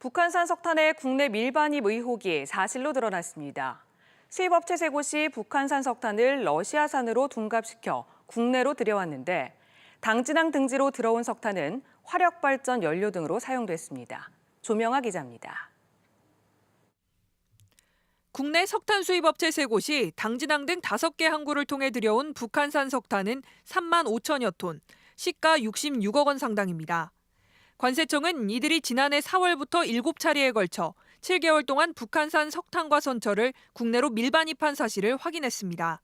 북한산 석탄의 국내 밀반입 의혹이 사실로 드러났습니다. 수입업체 세 곳이 북한산 석탄을 러시아산으로 둔갑시켜 국내로 들여왔는데 당진항 등지로 들어온 석탄은 화력발전 연료 등으로 사용됐습니다. 조명아 기자입니다. 국내 석탄 수입업체 세 곳이 당진항 등 5개 항구를 통해 들여온 북한산 석탄은 3만 5천여 톤, 시가 66억 원 상당입니다. 관세청은 이들이 지난해 4월부터 7차례에 걸쳐 7개월 동안 북한산 석탄과 선철을 국내로 밀반입한 사실을 확인했습니다.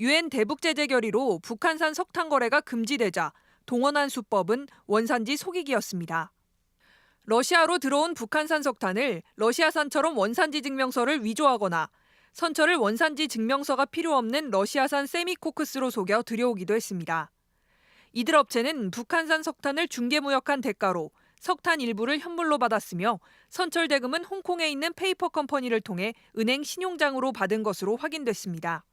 유엔 대북 제재 결의로 북한산 석탄 거래가 금지되자 동원한 수법은 원산지 속이기였습니다. 러시아로 들어온 북한산 석탄을 러시아산처럼 원산지 증명서를 위조하거나 선철을 원산지 증명서가 필요 없는 러시아산 세미코크스로 속여 들여오기도 했습니다. 이들 업체는 북한산 석탄을 중개무역한 대가로 석탄 일부를 현물로 받았으며 선철 대금은 홍콩에 있는 페이퍼 컴퍼니를 통해 은행 신용장으로 받은 것으로 확인됐습니다.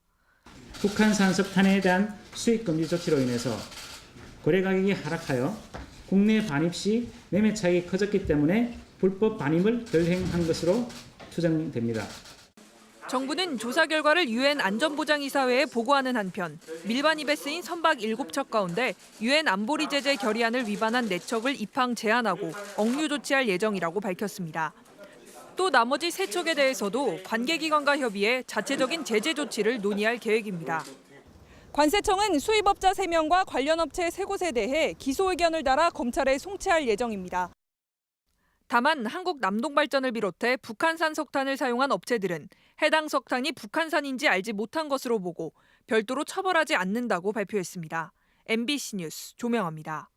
북한산 석탄에 대한 수입 금지 조치로 인해서 거래 가격이 하락하여 국내 반입 시 매매 차익이 커졌기 때문에 불법 반입을 결행한 것으로 추정됩니다. 정부는 조사 결과를 유엔 안전보장이사회에 보고하는 한편 밀반입에 쓰인 선박 7척 가운데 유엔 안보리 제재 결의안을 위반한 4척을 입항 제한하고 억류 조치할 예정이라고 밝혔습니다. 또 나머지 3척에 대해서도 관계기관과 협의해 자체적인 제재 조치를 논의할 계획입니다. 관세청은 수입업자 3명과 관련 업체 3곳에 대해 기소 의견을 달아 검찰에 송치할 예정입니다. 다만 한국 남동발전을 비롯해 북한산 석탄을 사용한 업체들은 해당 석탄이 북한산인지 알지 못한 것으로 보고 별도로 처벌하지 않는다고 발표했습니다. MBC 뉴스 조명아입니다.